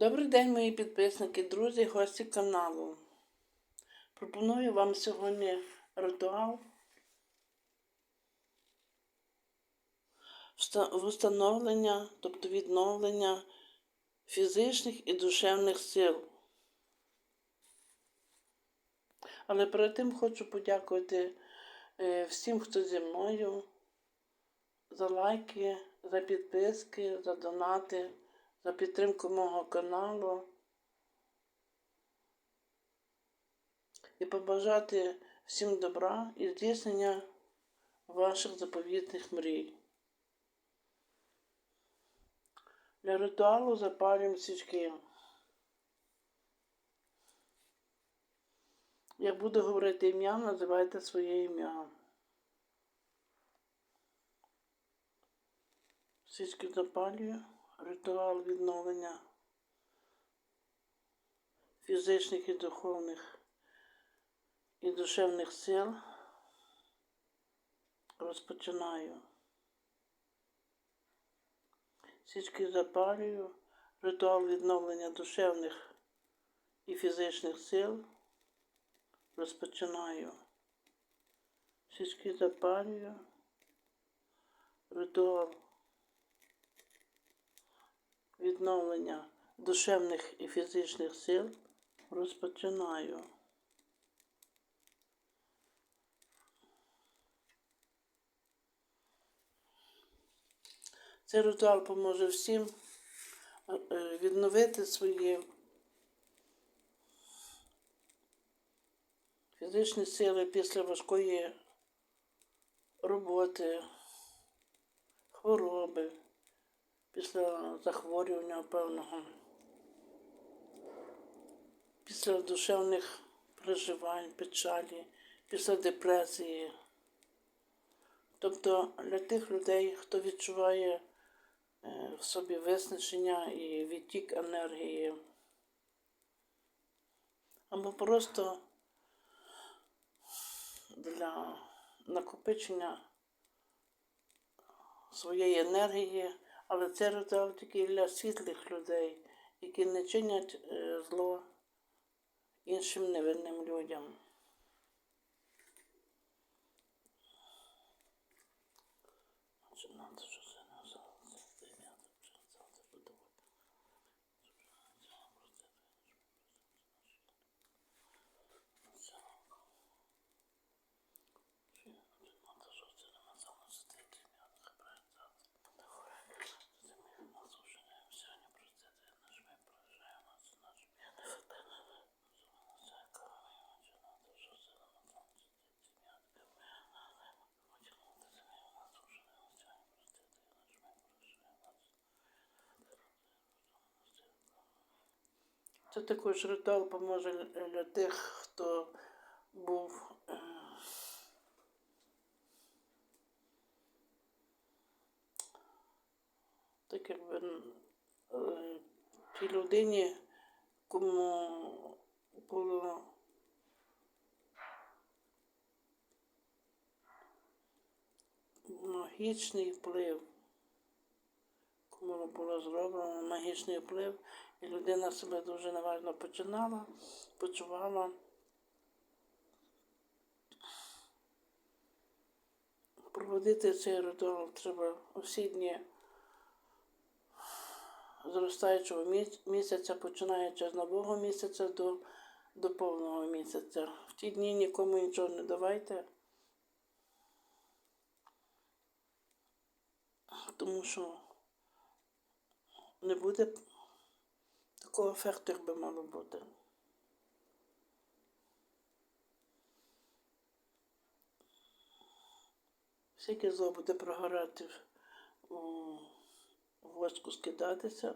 Добрий день, мої підписники, друзі, гості каналу. Пропоную вам сьогодні ритуал вста- встановлення, тобто відновлення фізичних і душевних сил. Але перед тим хочу подякувати е, всім, хто зі мною, за лайки, за підписки, за донати, за підтримку мого каналу. І побажати всім добра і здійснення ваших заповітних мрій. Для ритуалу запалюємо свічки. Як буду говорити ім'я, називайте своє ім'я. Свічки запалюю. Ритуал відновлення фізичних і духовних і душевних сил розпочинаю. Свічки запалюю. Ритуал відновлення душевних і фізичних сил розпочинаю. Свічки запалюю. Ритуал відновлення душевних і фізичних сил розпочинаю. Цей ритуал поможе всім е, відновити свої фізичні сили після важкої роботи, хвороби, після захворювання певного, після душевних переживань, печалі, після депресії. Тобто для тих людей, хто відчуває е, в собі виснаження і відтік енергії, або просто для накопичення своєї енергії, але це ритуал тільки для світлих людей, які не чинять е, зло іншим невинним людям. Значить, надо, що це не залишиться, це ім'я, це це буде. Надо, що це не залишиться, це ім'я, хай Це також ритуал поможе для тих, хто був е, так якби е, тій людині, кому було магічний вплив, було зроблено магічний вплив, і людина себе дуже неважно починала, почувала. Проводити цей ритуал треба усі дні зростаючого місяця, починаючи з нового місяця до, до повного місяця. В ті дні нікому нічого не давайте, тому що не буде такого ефекту, як би мало бути. Всяке зло буде прогорати в- воску скидатися,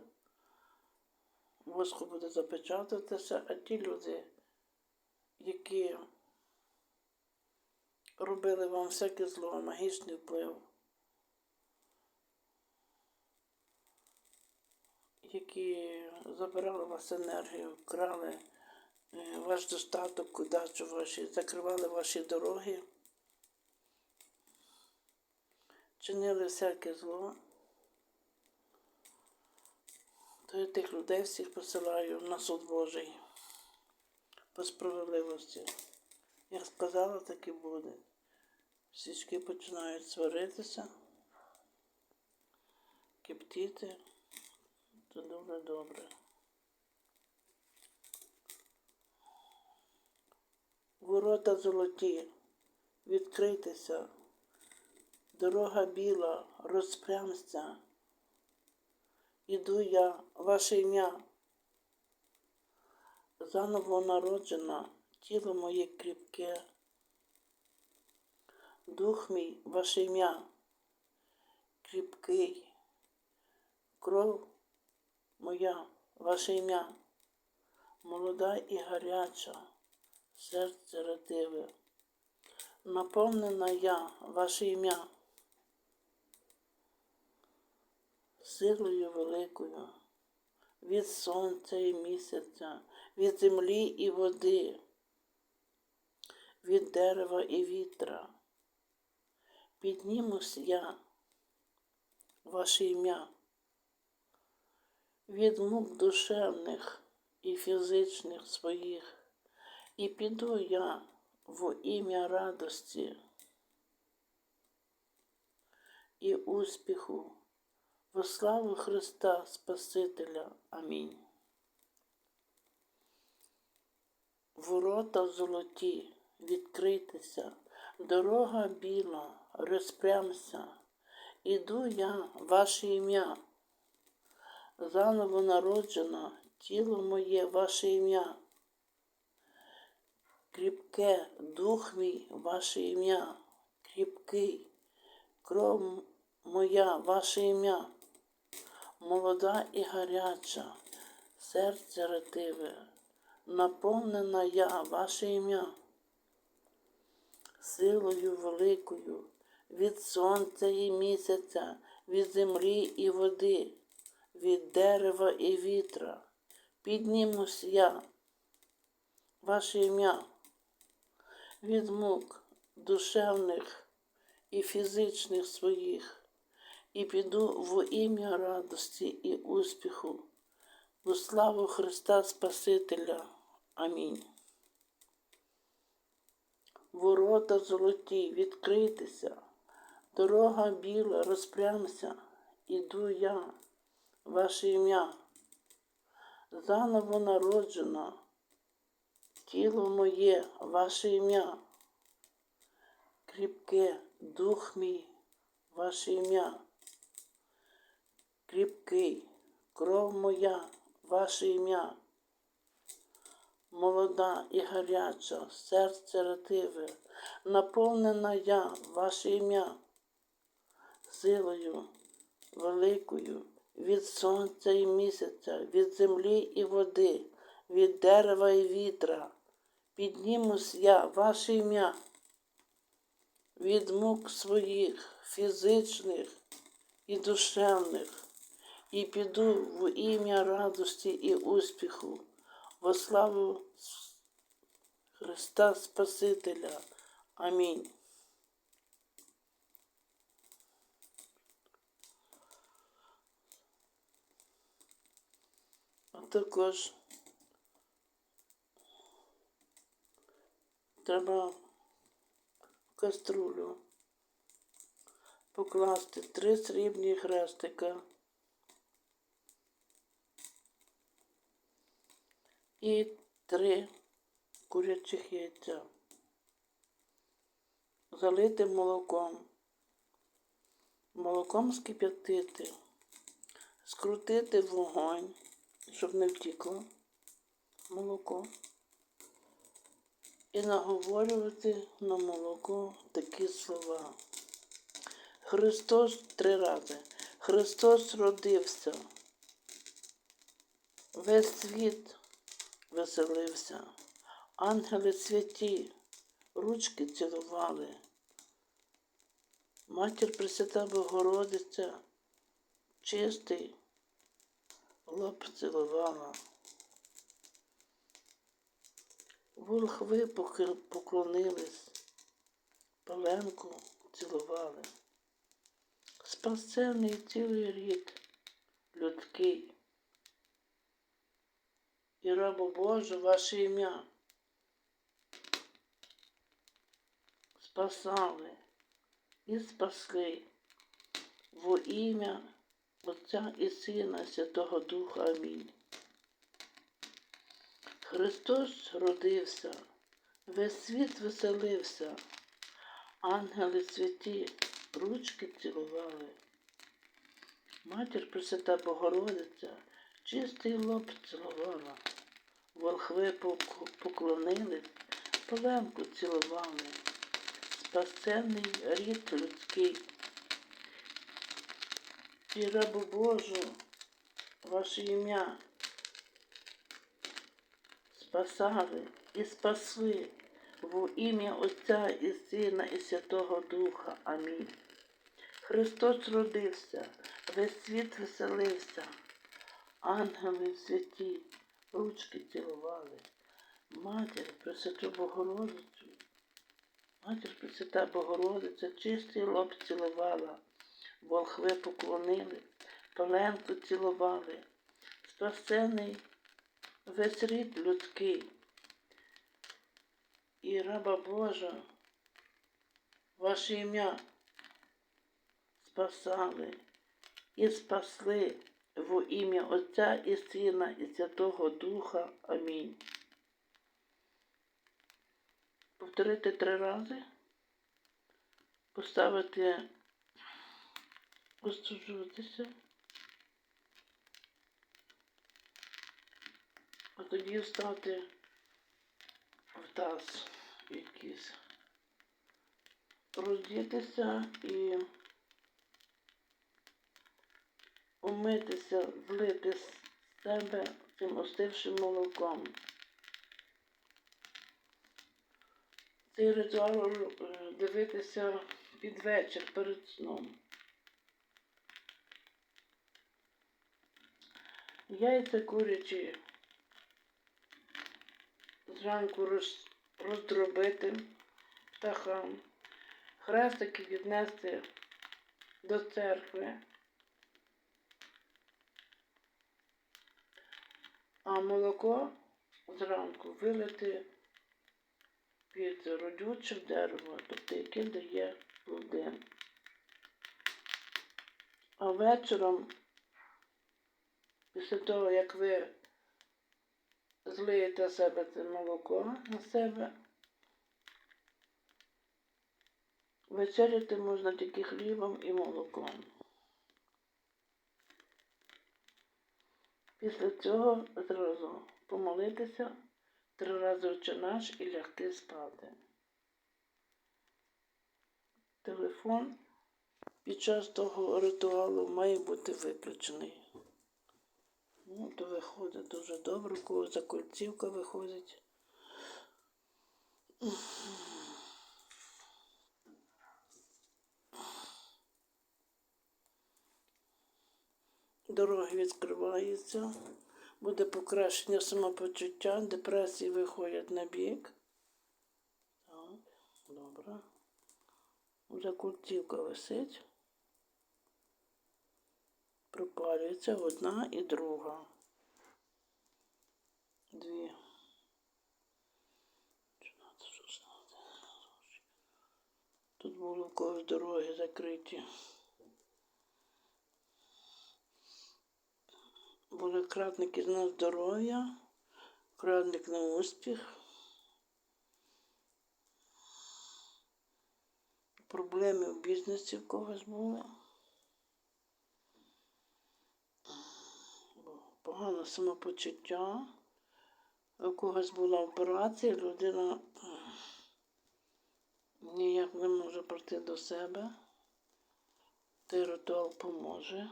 воску буде запечататися, а ті люди, які робили вам всяке зло, магічний вплив, які забирали у вас енергію, крали е, ваш достаток, удачу ваші, закривали ваші дороги, чинили всяке зло. то тих людей всіх посилаю на суд Божий. По справедливості. Як сказала, так і буде. Свічки починають сваритися, киптіти. Це дуже добре. Ворота золоті, відкрийтеся, дорога біла, розпрямся. Іду я, ваше ім'я, заново народжена, тіло моє кріпке. Дух мій, ваше ім'я, кріпкий, кров моя, ваше ім'я, молода і гаряча, серце ретиве, наповнена я, ваше ім'я, силою великою, від сонця і місяця, від землі і води, від дерева і вітра. Піднімусь я, ваше ім'я, від мук душевних і фізичних своїх, і піду я в ім'я радості і успіху, во славу Христа Спасителя. Амінь. Ворота золоті, відкритися, дорога біла, розпрямся. Іду я, ваше ім'я, заново народжена, тіло моє, ваше ім'я. Кріпке, дух мій, ваше ім'я, кріпкий, кров моя, ваше ім'я, молода і гаряча, серце ретиве, наповнена я, ваше ім'я. Силою великою, від сонця і місяця, від землі і води, від дерева і вітра. Піднімусь я, ваше ім'я, від мук душевних і фізичних своїх, і піду в ім'я радості і успіху, у славу Христа Спасителя. Амінь ворота золоті, відкритися, дорога біла, розпрямся, іду я, ваше ім'я, заново народжена, тіло моє, ваше ім'я, кріпке, дух мій, ваше ім'я, кріпкий, кров моя, ваше ім'я. Молода і гаряча, серце ретиве, наповнена я, ваше ім'я, силою великою від сонця і місяця, від землі і води, від дерева і вітра. Піднімусь я, ваше ім'я, від мук своїх фізичних і душевних, і піду в ім'я радості і успіху во славу Христа Спасителя. Амінь. Також треба в каструлю покласти три срібні хрестика. і три курячих яйця. Залити молоком. Молоком скип'ятити, скрутити вогонь, щоб не втікло молоко. І наговорювати на молоко такі слова. Христос три рази. Христос родився. Весь світ веселився. Ангели святі, ручки цілували. Матір Пресвята Богородиця чистий лоб цілувала. Волхви поклонились, паленку цілували. Спасенний цілий рід людський і рабу Божу ваше ім'я. Спасали і спасли во ім'я Отця і Сина Святого Духа. Амінь. Христос родився, весь світ веселився, ангели святі ручки цілували. Матір Пресвята Богородиця чистий лоб цілувала, волхви пок- поклонились, полемку цілували, спасенний рід людський. І рабу Божу, ваше ім'я спасали і спасли во ім'я Отця і Сина і Святого Духа. Амінь. Христос родився, весь світ веселився, ангели святі, ручки цілували, Матір Пресвяту Богородицю, Матір Пресвята Богородиця, чистий лоб цілувала, волхви поклонили, паленку цілували, спасений весь рід людський і раба Божа, ваше ім'я спасали і спасли во ім'я Отця і Сина і Святого Духа. Амінь. Повторити три рази, поставити, остужуватися, а тоді встати в таз якийсь, роздітися і умитися, злити з себе цим остившим молоком. Цей ритуал е, дивитися під вечір перед сном. Яйця курячі зранку роз, роздробити птахам, хрестики віднести до церкви. А молоко зранку вилити під родюче дерево, тобто яке дає плоди. А вечором, після того, як ви злиєте себе це молоко на себе, вечеряти можна тільки хлібом і молоком. Після цього зразу помолитися три рази «Отче наш і лягти спати. Телефон під час того ритуалу має бути виключений. Ну, то виходить дуже добре, у кого закольцівка виходить. Дороги відкриваються, буде покращення самопочуття, депресії виходять на бік. Так, добре. Вже висить. Пропалюється одна і друга. Дві. 14, 16. Тут були у когось дороги закриті. Були крадники на здоров'я, крадник на успіх. Проблеми в бізнесі в когось були. Погане самопочуття. У когось була операція, людина ніяк не може прийти до себе. Той ритуал поможе.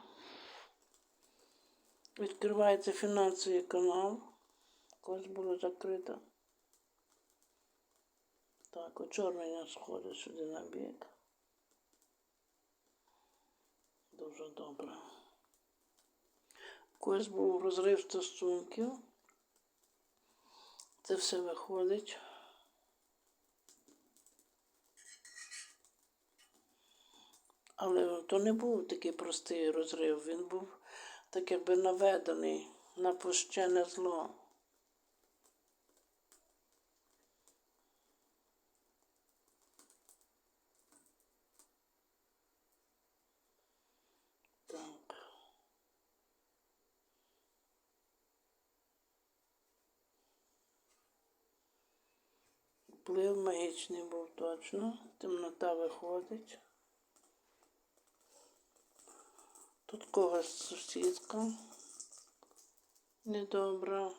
Відкривається фінансовий канал. Когось було закрито. Так, очорнення сходить сюди на бік. Дуже добре. Когось був розрив стосунків. Це все виходить. Але то не був такий простий розрив, він був так якби наведений на пущене зло. Вплив магічний був точно. Темнота виходить. Тут когось сусідка недобра.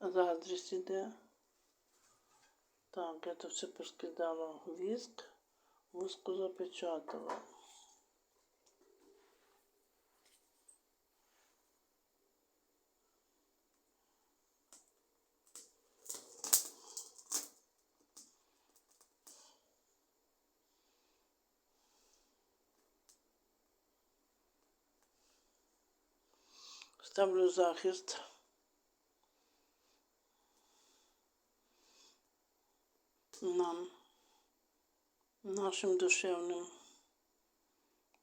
Заздрість іде. Так, я то все поскидала віск, вуску запечатала. Ставлю захист. Нам, нашим душевним,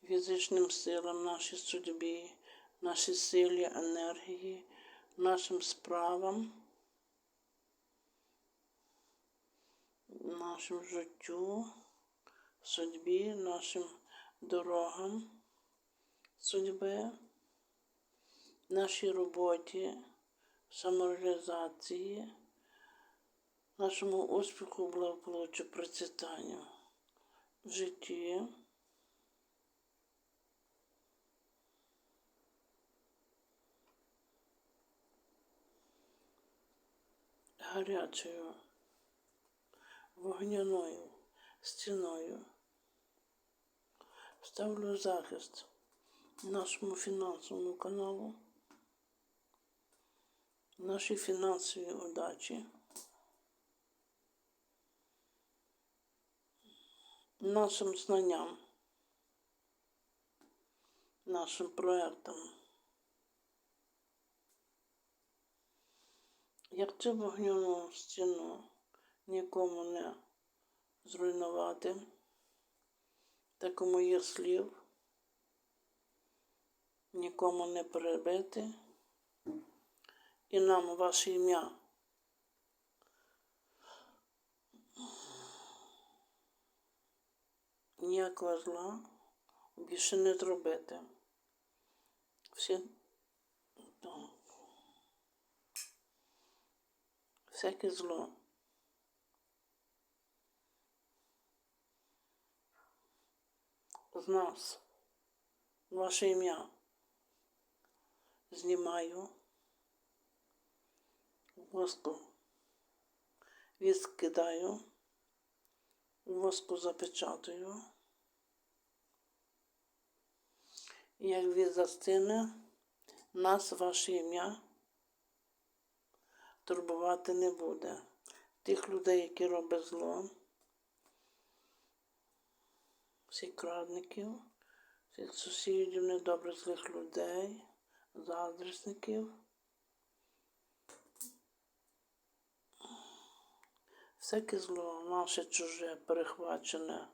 фізичним силам, нашій судьбі, нашій силі, енергії, нашим справам, нашим життю, судьбі, нашим дорогам судьби нашій роботі, самореалізації, нашому успіху, благополуччю, процвітанню в житті. Гарячою, вогняною стіною. Ставлю захист нашому фінансовому каналу, нашій фінансовій удачі, нашим знанням, нашим проектам. Як цю вогняну стіну нікому не зруйнувати, так і моїх слів нікому не перебити. І нам ваше ім'я. Ніякого зла більше не зробити. Всі всяке зло. З нас ваше ім'я знімаю воску, віск кидаю, воску запечатую. Як він застине, нас ваше ім'я турбувати не буде. Тих людей, які роблять зло, всіх крадників, всіх сусідів, недобрих злих людей заздрісників. Всяке зло наше чуже перехвачене,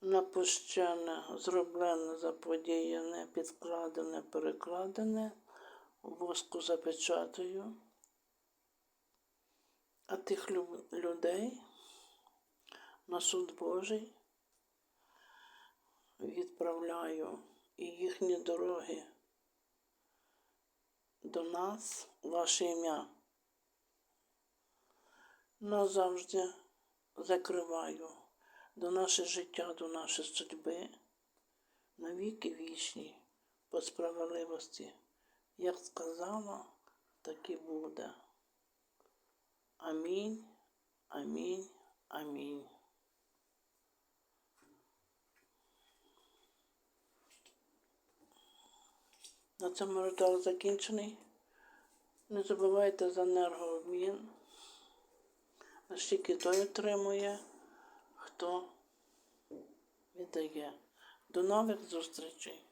напущене, зроблене, заподіяне, підкладене, перекладене, воску запечатую. А тих лю- людей на суд Божий відправляю і їхні дороги до нас ваше ім'я. Назавжди закриваю до наше життя, до нашої судьби, навіки вічні по справедливості. Як сказала, так і буде. Амінь, амінь, амінь. На цьому ритуал закінчений. Не забувайте за енергообмін. Настільки той отримує, хто віддає. До нових зустрічей!